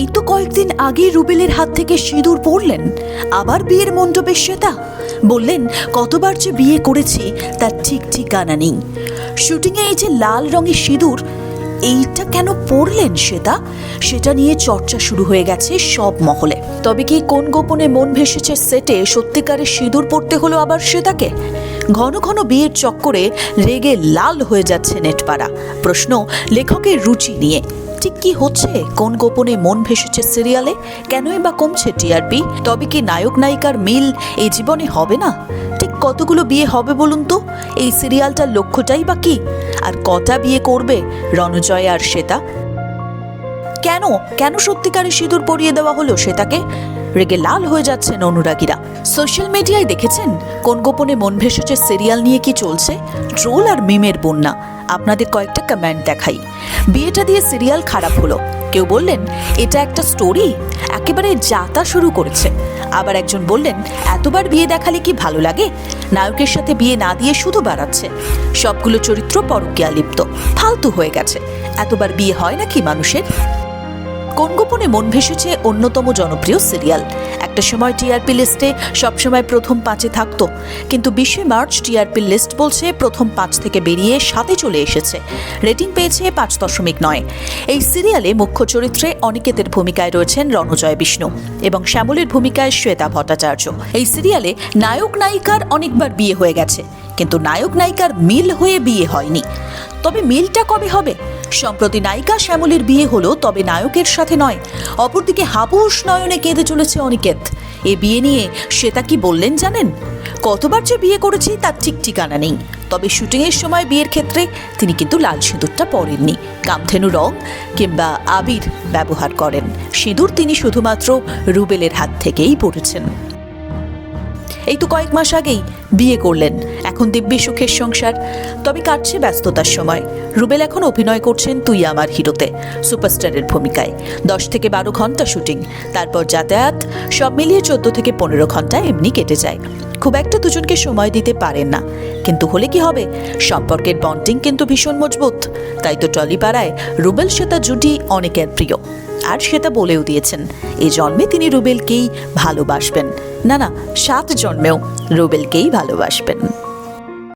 এই তো কয়েকদিন আগে রুবেলের হাত থেকে সিঁদুর পড়লেন। আবার বিয়ের মণ্ডপে শ্বেতা বললেন, কতবার যে বিয়ে করেছি, তার ঠিক ঠিকানা নেই। শুটিংয়ে এই যে লাল রঙের সিঁদুর, এইটা কেন পড়লেন শ্বেতা সেটা নিয়ে চর্চা শুরু হয়ে গেছে সব মহলে। তবে কি কোন গোপনে মন ভেসেছে সেটে সত্যিকারের সিঁদুর পড়তে হলো আবার শ্বেতাকে ঘন ঘন বিয়ের চক্করে রেগে লাল হয়ে যাচ্ছে নেটপাড়া। প্রশ্ন, লেখকের রুচি নিয়ে। ঠিক কি হচ্ছে? কোন গোপনে মন ভেসেছে সিরিয়ালে কেনই বা কমছে টিআরপি তবে কি নায়ক নায়িকার মিল এই জীবনে হবে না? ঠিক কতগুলো বিয়ে হবে বলুন তো? এই সিরিয়ালটার লক্ষ্যটাই বা কি? আর কটা বিয়ে করবে রণজয় আর শ্বেতা? কেন? কেন সত্যিকারের সিঁদুর পরিয়ে দেওয়া হলো শ্বেতাকে? রেগে লাল হয়ে যাচ্ছেন অনুরাগীরা। সোশ্যাল মিডিয়ায় দেখেছেন? কোন গোপনে মন ভেসেছে সিরিয়াল নিয়ে কি চলছে? ট্রোল আর মিমের বন্যা। আপনাদের কয়েকটা কমেন্ট দেখাই। বিয়েটা দিয়ে সিরিয়াল খারাপ হলো। কেউ বললেন, এটা একটা স্টোরি একেবারে যাতা শুরু করেছে। আবার একজন বললেন, এতবার বিয়ে দেখালে কি ভালো লাগে? নায়কের সাথে বিয়ে না দিয়ে শুধু বাড়াচ্ছে। সবগুলো চরিত্র পরকিয়া লিপ্ত, ফালতু হয়ে গেছে। এতবার বিয়ে হয় নাকি মানুষের? কোন গোপনে মন ভেসেছে অন্যতম জনপ্রিয় সিরিয়াল? একটা সময় টিআরপি লিস্টে সবসময় প্রথম পাঁচে থাকতো, কিন্তু বিশে মার্চ টিআরপি লিস্ট বলছে প্রথম পাঁচ থেকে বেরিয়ে সাথে চলে এসেছে। রেটিং পেয়েছে পাঁচ দশমিক নয়। এই সিরিয়ালে মুখ্য চরিত্রে অনিকেতের ভূমিকায় রয়েছেন রণজয় বিষ্ণু এবং শ্যামলের ভূমিকায় শ্বেতা ভট্টাচার্য। এই সিরিয়ালে নায়ক নায়িকার অনেকবার বিয়ে হয়ে গেছে, কিন্তু নায়ক নায়িকার মিল হয়ে বিয়ে হয়নি। তবে মিলটা কবে হবে? সম্প্রতি নায়িকা শ্যামলীর বিয়ে হলো, তবে নায়কের সাথে নয়। অপরদিকে হাবুস নয়নে কেঁদে চলেছে অনিকেত। এ বিয়ে নিয়ে শ্বেতা কি বললেন জানেন? কতবার যে বিয়ে করেছি তার ঠিক ঠিকানা নেই। তবে শুটিংয়ের সময় বিয়ের ক্ষেত্রে তিনি কিন্তু লাল সিঁদুরটা পরেননি। কামধেনু রং কিংবা আবির ব্যবহার করেন। সিঁদুর তিনি শুধুমাত্র রুবেলের হাত থেকেই পড়েছেন এই তো কয়েক মাস আগেই বিয়ে করলেন এখন দিব্যি সুখের সংসার। তবে কাটছে ব্যস্ততার সময়। রুবেল এখন অভিনয় করছেন তুই আমার হিরোতে, সুপারস্টারের ভূমিকায়। দশ থেকে বারো ঘণ্টা শুটিং। তারপর যাতায়াত, সব মিলিয়ে চোদ্দ থেকে পনেরো ঘণ্টা এমনি কেটে যায়। খুব একটা দুজনকে সময় দিতে পারেন না। কিন্তু হলে কি হবে? সম্পর্কের বন্ডিং কিন্তু ভীষণ মজবুত। তাই তো টলিপাড়ায় রুবেল শ্বেতা জুটি অনেকের প্রিয়। আর সেটা বলেও দিয়েছেন এই জন্মে তিনি রুবেলকেই ভালোবাসবেন। না না, সাত জন্মেও রুবেলকেই ভালোবাসবেন।